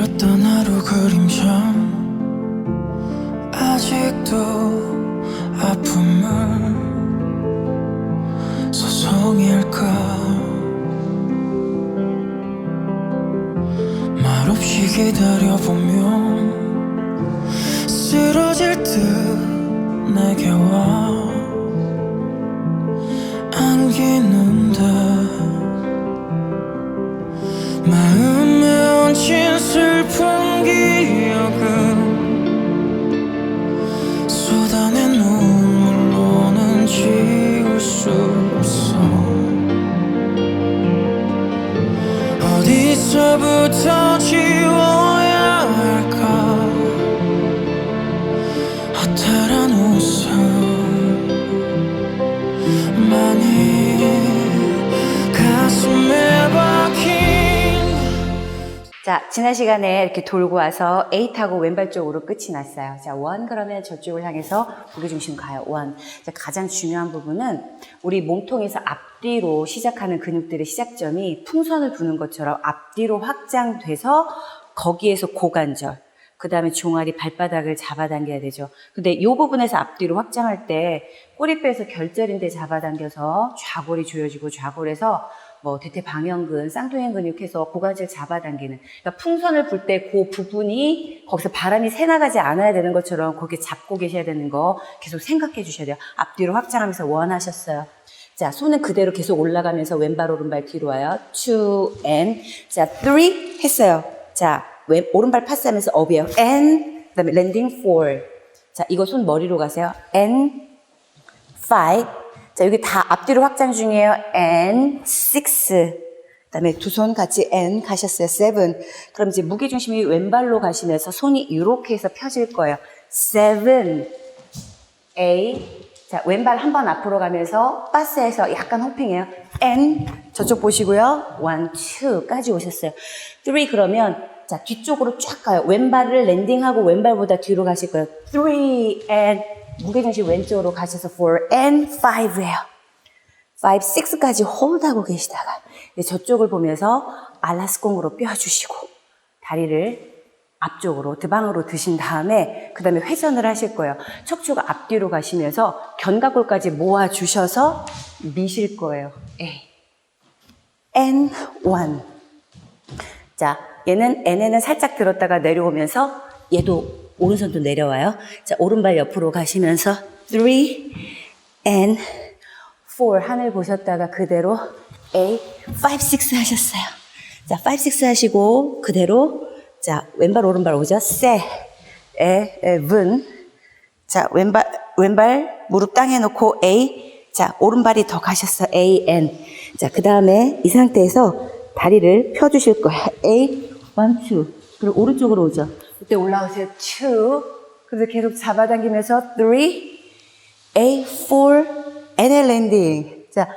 길었던 하루 그림처럼 아직도 아픔을 소송일까? 말없이 기다려보면 쓰러질 듯 내게 와 안기는데 마음 슬픈 기억은 쏟아낸 눈물로는 지울 수 없어. 어디서부터 지워야 할까? 허탈한 웃음 자, 지난 시간에 이렇게 돌고 와서 A 타고 왼발 쪽으로 끝이 났어요. 자, 원 그러면 저쪽을 향해서 무게중심 가요. 원. 자, 가장 중요한 부분은 우리 몸통에서 앞뒤로 시작하는 근육들의 시작점이 풍선을 부는 것처럼 앞뒤로 확장돼서 거기에서 고관절, 그 다음에 종아리 발바닥을 잡아당겨야 되죠. 근데 이 부분에서 앞뒤로 확장할 때 꼬리뼈에서 결절인데 잡아당겨서 좌골이 조여지고 좌골에서 뭐 대퇴 방형근, 쌍통형 근육해서 고관절 잡아당기는. 그러니까 풍선을 불 때 그 부분이 거기서 바람이 새 나가지 않아야 되는 것처럼 그렇게 잡고 계셔야 되는 거 계속 생각해 주셔야 돼요. 앞뒤로 확장하면서 원하셨어요. 자, 손은 그대로 계속 올라가면서 왼발, 오른발 뒤로 와요. two, and. 자, three 했어요. 자, 왼, 오른발 파스하면서 업이에요. and, 그 다음에 랜딩 four. 자, 이거 손 머리로 가세요. and, five. 자, 여기 다 앞뒤로 확장 중이에요. and, six. 그 다음에 두 손 같이 and 가셨어요. seven. 그럼 이제 무게중심이 왼발로 가시면서 손이 이렇게 해서 펴질 거예요. seven. A. 자, 왼발 한 번 앞으로 가면서 바스에서 약간 호핑해요. N. 저쪽 보시고요. one, two까지 오셨어요. three 그러면 자, 뒤쪽으로 쫙 가요. 왼발을 랜딩하고 왼발보다 뒤로 가실 거예요. three and 무게중심 왼쪽으로 가셔서 four and five예요. five, six까지 홀드하고 계시다가 저쪽을 보면서 알라스공으로 뼈주시고 다리를 앞쪽으로 드방으로 드신 다음에 그 다음에 회전을 하실 거예요. 척추가 앞뒤로 가시면서 견갑골까지 모아 주셔서 미실 거예요. A. N one. 자, 얘는 N에는 살짝 들었다가 내려오면서 얘도 오른손도 내려와요. 자, 오른발 옆으로 가시면서 three and four 하늘 보셨다가 그대로 A five six 하셨어요. 자, five six 하시고 그대로 자, 왼발 오른발 오죠? seven 자, 왼발 왼발 무릎 땅에 놓고 A 자, 오른발이 더 가셨어. A N 자, 그다음에 이 상태에서 다리를 펴 주실 거예요. A one two 그리고 오른쪽으로 오죠. 그때 올라오세요. two. 그래서 계속 잡아당기면서 three A four and a landing. 자,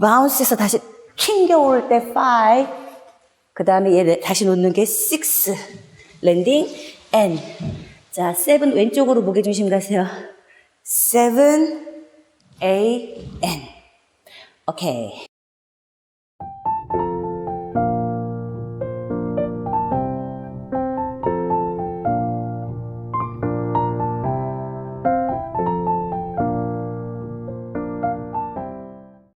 바운스에서 다시 튕겨올 때 five 그 다음에 얘 다시 놓는 게 six 랜딩 N 자 seven 왼쪽으로 무게중심 가세요. Seven A N 오케이